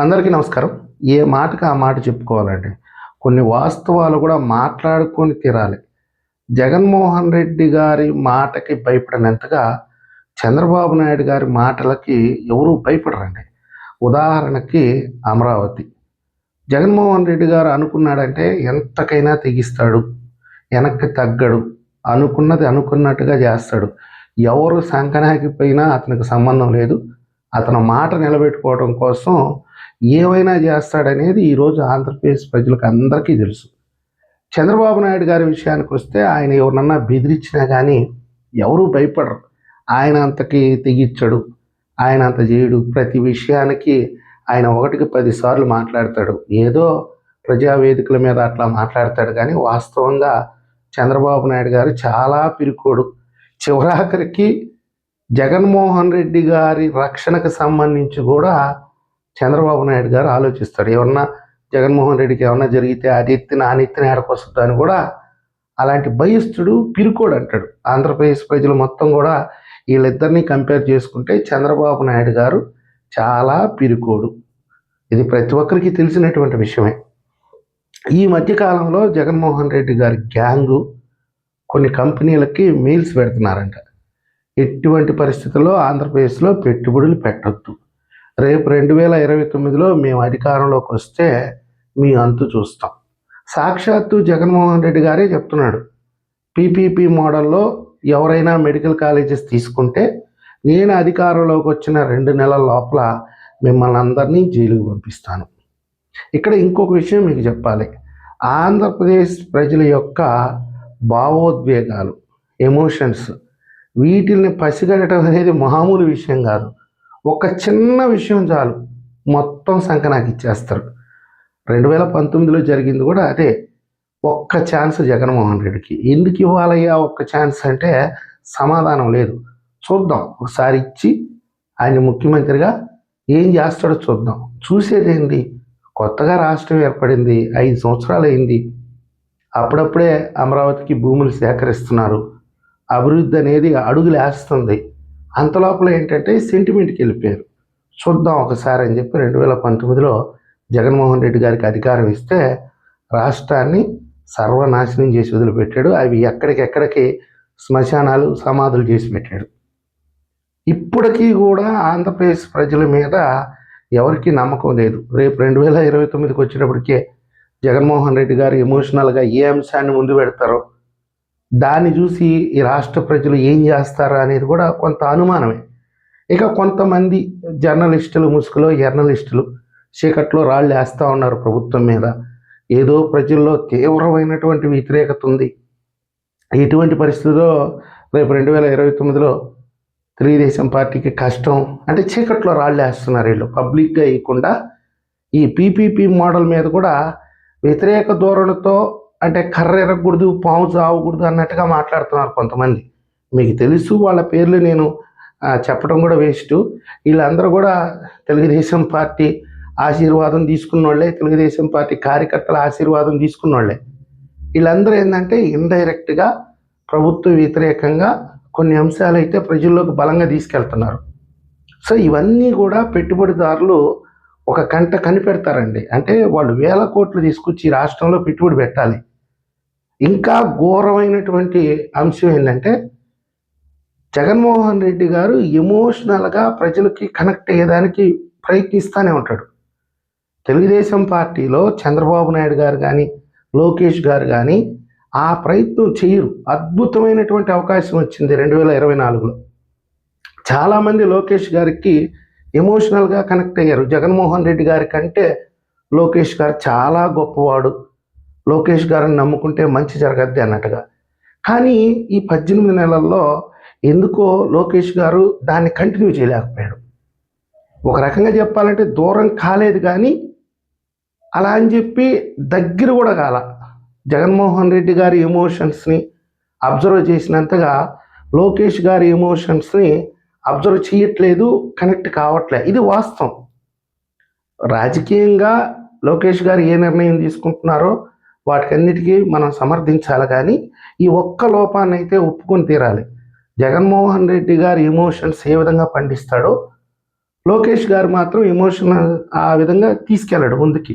అందరికీ నమస్కారం. ఏ మాటకి ఆ మాట చెప్పుకోవాలండి? కొన్ని వాస్తవాలు కూడా మాట్లాడుకొని తీరాలి. జగన్మోహన్ రెడ్డి గారి మాటకి భయపడినంతగా చంద్రబాబు నాయుడు గారి మాటలకి ఎవరూ భయపడరండి. ఉదాహరణకి అమరావతి. జగన్మోహన్ రెడ్డి గారు అనుకున్నాడంటే ఎంతకైనా తెగిస్తాడు వెనక్కి తగ్గడు అనుకున్నది అనుకున్నట్టుగా చేస్తాడు. ఎవరు సంకనాకిపోయినా అతనికి సంబంధం లేదు. అతను మాట నిలబెట్టుకోవడం కోసం ఏమైనా చేస్తాడనేది ఈరోజు ఆంధ్రప్రదేశ్ ప్రజలకు అందరికీ తెలుసు. చంద్రబాబు నాయుడు గారి విషయానికి వస్తే ఆయన ఎవరినన్నా బెదిరించినా కానీ ఎవరూ భయపడరు. ఆయన అంతకి తెగించడు ఆయన అంత చేయడు ప్రతి విషయానికి ఆయన ఒకటికి పదిసార్లు మాట్లాడతాడు. ఏదో ప్రజావేదికల మీద అట్లా మాట్లాడతాడు కానీ వాస్తవంగా చంద్రబాబు నాయుడు గారు చాలా పిరుకోడు. చివరాఖరికి జగన్మోహన్ రెడ్డి గారి రక్షణకు సంబంధించి కూడా చంద్రబాబు నాయుడు గారు ఆలోచిస్తాడు ఏమన్నా జగన్మోహన్ రెడ్డికి ఏమన్నా జరిగితే అది ఎత్తిన ఆ నెత్తిన ఏడకొస్తుంది అని కూడా అలాంటి భయస్థుడు పిరుకోడు అంటాడు. ఆంధ్రప్రదేశ్ ప్రజలు మొత్తం కూడా వీళ్ళిద్దరిని కంపేర్ చేసుకుంటే చంద్రబాబు నాయుడు గారు చాలా పిరుకోడు. ఇది ప్రతి ఒక్కరికి తెలిసినటువంటి విషయమే. ఈ మధ్యకాలంలో జగన్మోహన్ రెడ్డి గారి గ్యాంగు కొన్ని కంపెనీలకి మెయిల్స్ పెడుతున్నారంట. ఎటువంటి పరిస్థితుల్లో ఆంధ్రప్రదేశ్లో పెట్టుబడులు పెట్టొద్దు. రేపు రెండు వేల ఇరవై తొమ్మిదిలో మేము అధికారంలోకి వస్తే మీ అంతు చూస్తాం. సాక్షాత్తు జగన్మోహన్ రెడ్డి గారే చెప్తున్నాడు పీపీపీ మోడల్లో ఎవరైనా మెడికల్ కాలేజెస్ తీసుకుంటే నేను అధికారంలోకి వచ్చిన రెండు నెలల లోపల మిమ్మల్ని అందరినీ జైలుకు పంపిస్తాను. ఇక్కడ ఇంకొక విషయం మీకు చెప్పాలి. ఆంధ్రప్రదేశ్ ప్రజల యొక్క భావోద్వేగాలు ఎమోషన్స్ వీటిల్ని పసిగడటం అనేది మామూలు విషయం కాదు. ఒక చిన్న విషయం చాలు. మొత్తం సంఖ నాకు ఇచ్చేస్తారు. రెండు వేల పంతొమ్మిదిలో జరిగింది కూడా అదే. ఒక్క ఛాన్స్ జగన్మోహన్ రెడ్డికి. ఎందుకు ఇవ్వాలయ్యా ఒక్క ఛాన్స్ అంటే సమాధానం లేదు. చూద్దాం. ఒకసారి ఇచ్చి ఆయన ముఖ్యమంత్రిగా ఏం చేస్తాడో చూద్దాం. చూసేదేంటి కొత్తగా రాష్ట్రం ఏర్పడింది. ఐదు సంవత్సరాలు అయింది అప్పుడప్పుడే అమరావతికి భూములు సేకరిస్తున్నారు. అభివృద్ధి అనేది అడుగులు వేస్తుంది అంతలోపల ఏంటంటే సెంటిమెంట్కి వెళ్ళిపోయారు. చూద్దాం ఒకసారి అని చెప్పి రెండు వేల పంతొమ్మిదిలో జగన్మోహన్ రెడ్డి గారికి అధికారం ఇస్తే రాష్ట్రాన్ని సర్వనాశనం చేసి వదిలిపెట్టాడు. అవి ఎక్కడికెక్కడికి శ్మశానాలు సమాధులు చేసి పెట్టాడు. ఇప్పటికీ కూడా ఆంధ్రప్రదేశ్ ప్రజల మీద ఎవరికీ నమ్మకం లేదు. రేపు రెండు వేల ఇరవై తొమ్మిదికి వచ్చినప్పటికే జగన్మోహన్ రెడ్డి గారు ఎమోషనల్గా ఏ అంశాన్ని ముందు పెడతారో దాన్ని చూసి ఈ రాష్ట్ర ప్రజలు ఏం చేస్తారా అనేది కూడా కొంత అనుమానమే. ఇక కొంతమంది జర్నలిస్టులు ముసుగులో జర్నలిస్టులు చీకట్లో రాళ్ళు వేస్తూ ఉన్నారు ప్రభుత్వం మీద. ఏదో ప్రజల్లో తీవ్రమైనటువంటి వ్యతిరేకత ఉంది. ఇటువంటి పరిస్థితిలో రేపు రెండు వేల ఇరవై తొమ్మిదిలో తెలుగుదేశం పార్టీకి కష్టం. అంటే చీకట్లో రాళ్ళు వేస్తున్నారు వీళ్ళు. పబ్లిక్గా ఇవ్వకుండా ఈ పీపీపీ మోడల్ మీద కూడా వ్యతిరేక ధోరణితో అంటే కర్ర ఎరగకూడదు పాము చావకూడదు అన్నట్టుగా మాట్లాడుతున్నారు కొంతమంది. మీకు తెలుసు వాళ్ళ పేర్లు నేను చెప్పడం కూడా వేస్ట్ వీళ్ళందరూ కూడా తెలుగుదేశం పార్టీ ఆశీర్వాదం తీసుకున్న వాళ్ళే తెలుగుదేశం పార్టీ కార్యకర్తల ఆశీర్వాదం తీసుకున్న వాళ్ళే వీళ్ళందరూ ఏంటంటే ఇండైరెక్ట్గా ప్రభుత్వ వ్యతిరేకంగా కొన్ని అంశాలు అయితే ప్రజల్లోకి బలంగా తీసుకెళ్తున్నారు. సో ఇవన్నీ కూడా పెట్టుబడిదారులు ఒక కంట కనిపెడతారండి. అంటే వాళ్ళు వేల కోట్లు తీసుకొచ్చి రాష్ట్రంలో పెట్టుబడి పెట్టాలి. ఇంకా ఘోరమైనటువంటి అంశం ఏంటంటే జగన్మోహన్ రెడ్డి గారు ఎమోషనల్గా ప్రజలకి కనెక్ట్ అయ్యేదానికి ప్రయత్నిస్తూనే ఉంటాడు. తెలుగుదేశం పార్టీలో చంద్రబాబు నాయుడు గారు కానీ లోకేష్ గారు కానీ ఆ ప్రయత్నం చేయరు. అద్భుతమైనటువంటి అవకాశం వచ్చింది రెండు వేల ఇరవై నాలుగులో. చాలామంది లోకేష్ గారికి ఎమోషనల్గా కనెక్ట్ అయ్యారు. జగన్మోహన్ రెడ్డి గారి కంటే లోకేష్ గారు చాలా గొప్పవాడు. లోకేష్ గారిని నమ్ముకుంటే మంచి జరగద్ది అన్నట్టుగా. కానీ ఈ పద్దెనిమిది నెలల్లో ఎందుకో లోకేష్ గారు దాన్ని కంటిన్యూ చేయలేకపోయాడు ఒక రకంగా చెప్పాలంటే దూరం కాలేదు కానీ అలా అని చెప్పి దగ్గర కూడా కాల. జగన్మోహన్ రెడ్డి గారి ఎమోషన్స్ని అబ్జర్వ్ చేసినంతగా లోకేష్ గారి ఎమోషన్స్ని అబ్జర్వ్ చేయట్లేదు కనెక్ట్ కావట్లేదు. ఇది వాస్తవం. రాజకీయంగా లోకేష్ గారు ఏ నిర్ణయం తీసుకుంటున్నారో వాటికన్నిటికీ మనం సమర్థించాలి కానీ ఈ ఒక్క లోపాన్ని అయితే ఒప్పుకొని తీరాలి. జగన్మోహన్ రెడ్డి గారి ఎమోషన్స్ ఏ విధంగా పండిస్తాడో లోకేష్ గారు మాత్రం ఎమోషన్ ఆ విధంగా తీసుకెళ్ళడు ముందుకి.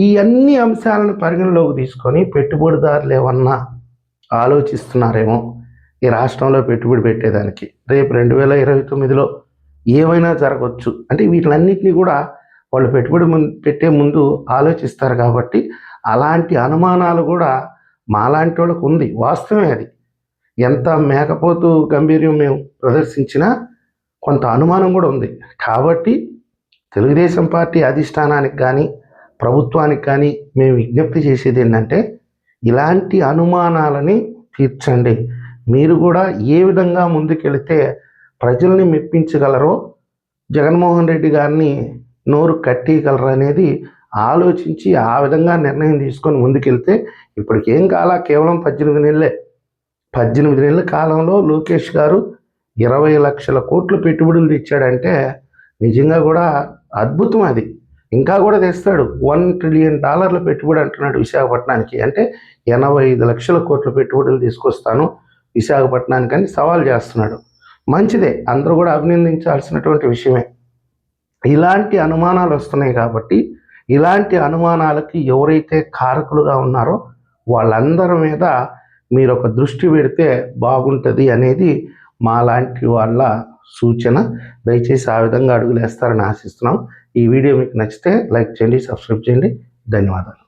ఈ అన్ని అంశాలను పరిగణలోకి తీసుకొని పెట్టుబడిదారులు ఏమన్నా ఆలోచిస్తున్నారేమో ఈ రాష్ట్రంలో పెట్టుబడి పెట్టేదానికి. రేపు రెండు వేల ఇరవై తొమ్మిదిలో ఏమైనా జరగవచ్చు అంటే వీటిలన్నింటినీ కూడా వాళ్ళు పెట్టుబడి ముందు పెట్టే ముందు ఆలోచిస్తారు కాబట్టి అలాంటి అనుమానాలు కూడా మాలాంటి వాళ్ళకు ఉంది. వాస్తవమే అది. ఎంత మేకపోతు గంభీర్యం మేము ప్రదర్శించినా కొంత అనుమానం కూడా ఉంది. కాబట్టి తెలుగుదేశం పార్టీ అధిష్టానానికి కానీ ప్రభుత్వానికి కానీ మేము విజ్ఞప్తి చేసేది ఏంటంటే ఇలాంటి అనుమానాలని తీర్చండి. మీరు కూడా ఏ విధంగా ముందుకెళితే ప్రజల్ని మెప్పించగలరో జగన్మోహన్ రెడ్డి గారిని నోరు కట్టేయగలరు అనేది ఆలోచించి ఆ విధంగా నిర్ణయం తీసుకొని ముందుకెళ్తే ఇప్పటికేం కాల కేవలం పద్దెనిమిది నెలలే. పద్దెనిమిది నెలల కాలంలో లోకేష్ గారు ఇరవై లక్షల కోట్లు పెట్టుబడులు తెచ్చాడంటే నిజంగా కూడా అద్భుతం అది. ఇంకా కూడా తెస్తాడు. వన్ ట్రిలియన్ డాలర్ల పెట్టుబడి అంటున్నాడు విశాఖపట్నానికి. అంటే ఎనభై ఐదు లక్షల కోట్ల పెట్టుబడులు తీసుకొస్తాను విశాఖపట్నానికి అని సవాల్ చేస్తున్నాడు. మంచిదే. అందరూ కూడా అభినందించాల్సినటువంటి విషయమే. ఇలాంటి అనుమానాలు వస్తున్నాయి కాబట్టి ఇలాంటి అనుమానాలకి ఎవరైతే కారకులుగా ఉన్నారో వాళ్ళందరి మీద మీరు ఒక దృష్టి పెడితే బాగుంటుంది అనేది మాలాంటి వాళ్ళ సూచన. దయచేసి ఆ విధంగా అడుగులేస్తారని ఆశిస్తున్నాం. ఈ వీడియో మీకు నచ్చితే లైక్ చేయండి సబ్స్క్రైబ్ చేయండి. ధన్యవాదాలు.